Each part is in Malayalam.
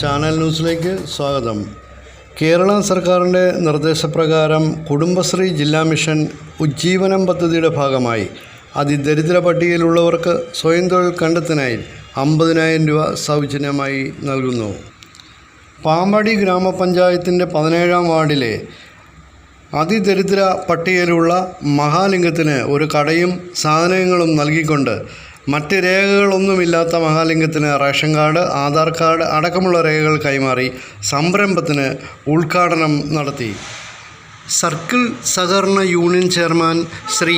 ചാനൽ ന്യൂസിലേക്ക് സ്വാഗതം. കേരള സർക്കാരിന്റെ നിർദ്ദേശപ്രകാരം കുടുംബശ്രീ ജില്ലാ മിഷൻ ഉജ്ജീവനം പദ്ധതിയുടെ ഭാഗമായി അതിദരിദ്ര പട്ടികയിലുള്ളവർക്ക് സ്വയം തൊഴിൽ കണ്ടെത്തിനായി അമ്പതിനായിരം രൂപ സൗജന്യമായി നൽകുന്നു. പാമ്പാടി ഗ്രാമപഞ്ചായത്തിന്റെ പതിനേഴാം വാർഡിലെ അതിദരിദ്ര പട്ടികയിലുള്ള മഹാലിംഗത്തിന് ഒരു കടയും സാധനങ്ങളും നൽകിക്കൊണ്ട് മറ്റ് രേഖകളൊന്നുമില്ലാത്ത മഹാലിംഗത്തിന് റേഷൻ കാർഡ് ആധാർ കാർഡ് അടക്കമുള്ള രേഖകൾ കൈമാറി സംരംഭത്തിന് ഉദ്ഘാടനം നടത്തി. സർക്കിൾ സഹകരണ union chairman Shri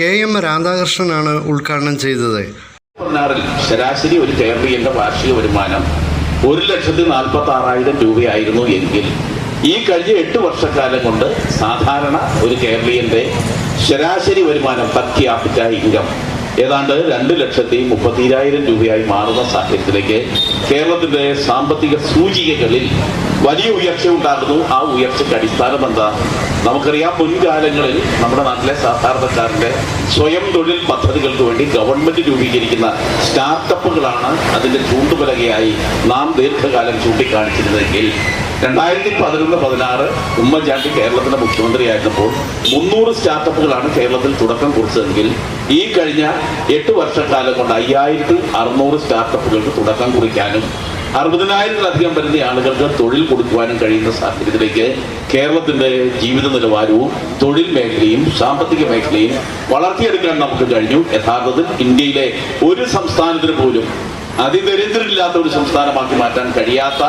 K M രാധാകൃഷ്ണനാണ് ഉദ്ഘാടനം ചെയ്തത്. ശരാശരി ഒരു കേരളീയന്റെ വാർഷിക വരുമാനം ഒരു ലക്ഷത്തി നാൽപ്പത്തി ആറായിരം രൂപയായിരുന്നു എങ്കിൽ ഈ കഴിഞ്ഞ എട്ട് വർഷക്കാലം കൊണ്ട് സാധാരണ ഒരു കേരളീയന്റെ ശരാശരി വരുമാനം പത്തി capita ഇൻകം ഏതാണ്ട് രണ്ട് ലക്ഷത്തി മുപ്പത്തിരായിരം രൂപയായി മാറുന്ന സാഹചര്യത്തിലേക്ക് കേരളത്തിന്റെ സാമ്പത്തിക സൂചികകളിൽ വലിയ ഉയർച്ച ഉണ്ടാകുന്നു ആ ഉയർച്ചയ്ക്ക് അടിസ്ഥാനം എന്താ നമുക്കറിയാം മുൻകാലങ്ങളിൽ നമ്മുടെ നാട്ടിലെ സാധാരണക്കാരന്റെ സ്വയം തൊഴിൽ പദ്ധതികൾക്ക് വേണ്ടി ഗവൺമെന്റ് രൂപീകരിക്കുന്ന സ്റ്റാർട്ടപ്പുകളാണ് അതിന്റെ ചൂണ്ടുപലകയായി നാം ദീർഘകാലം ചൂണ്ടിക്കാണിച്ചിരുന്നെങ്കിൽ രണ്ടായിരത്തി പതിനൊന്ന് പതിനാറ് ഉമ്മൻചാണ്ടി കേരളത്തിന്റെ മുഖ്യമന്ത്രിയായിരുന്നപ്പോൾ മുന്നൂറ് സ്റ്റാർട്ടപ്പുകളാണ് കേരളത്തിൽ തുടക്കം കുറിച്ചതെങ്കിൽ ഈ കഴിഞ്ഞ എട്ട് വർഷക്കാലം കൊണ്ട് അയ്യായിരത്തി അറുന്നൂറ് സ്റ്റാർട്ടപ്പുകൾക്ക് തുടക്കം കുറിക്കാനും അറുപതിനായിരത്തിലധികം വരുന്ന ആളുകൾക്ക് തൊഴിൽ കൊടുക്കുവാനും കഴിയുന്ന സാഹചര്യത്തിലേക്ക് കേരളത്തിന്റെ ജീവിത നിലവാരവും തൊഴിൽ മേഖലയും സാമ്പത്തിക മേഖലയും വളർത്തിയെടുക്കാൻ നമുക്ക് കഴിഞ്ഞു. യഥാർത്ഥത്തിൽ ഇന്ത്യയിലെ ഒരു സംസ്ഥാനത്തിന് പോലും അതിദരിദ്രില്ലാത്ത ഒരു സംസ്ഥാനമാക്കി മാറ്റാൻ കഴിയാത്ത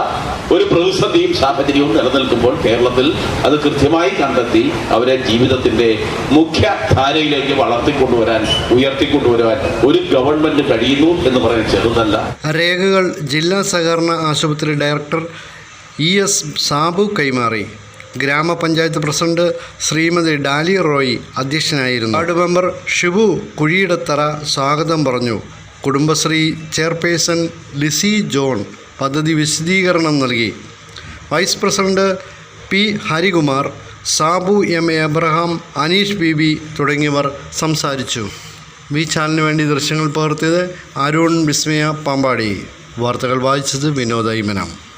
ഒരു പ്രതിസന്ധിയും സാഹചര്യവും നിലനിൽക്കുമ്പോൾ കേരളത്തിൽ അത് കൃത്യമായി കണ്ടെത്തി അവരെ ജീവിതത്തിന്റെ മുഖ്യ ധാരയിലേക്ക് വളർത്തിക്കൊണ്ടുവരാൻ ഉയർത്തിക്കൊണ്ടുവരാൻ ഒരു ഗവൺമെന്റ് കഴിയുന്നു എന്ന് പറയുന്നത് ചെറുതല്ല. രേഖകൾ ജില്ലാ സഹകരണ ആശുപത്രി ഡയറക്ടർ ഇ എസ് സാബു കൈമാറി. ഗ്രാമപഞ്ചായത്ത് പ്രസിഡന്റ് ശ്രീമതി ഡാലി റോയി അധ്യക്ഷനായിരുന്നു. വാർഡ് മെമ്പർ ഷിബു കുഴിയിടത്തറ സ്വാഗതം പറഞ്ഞു. കുടുംബശ്രീ ചെയർപേഴ്സൺ ലിസി ജോൺ പദ്ധതി വിശദീകരണം നൽകി. Vice president P Harikumar Sabu M Abraham Aneesh B B തുടങ്ങിയവർ സംസാരിച്ചു. വി ചാനലിന് വേണ്ടി ദൃശ്യങ്ങൾ പകർത്തിയത് അരുൺ വിസ്മയ പാമ്പാടി. വാർത്തകൾ വായിച്ചത് വിനോദ ഇമനം.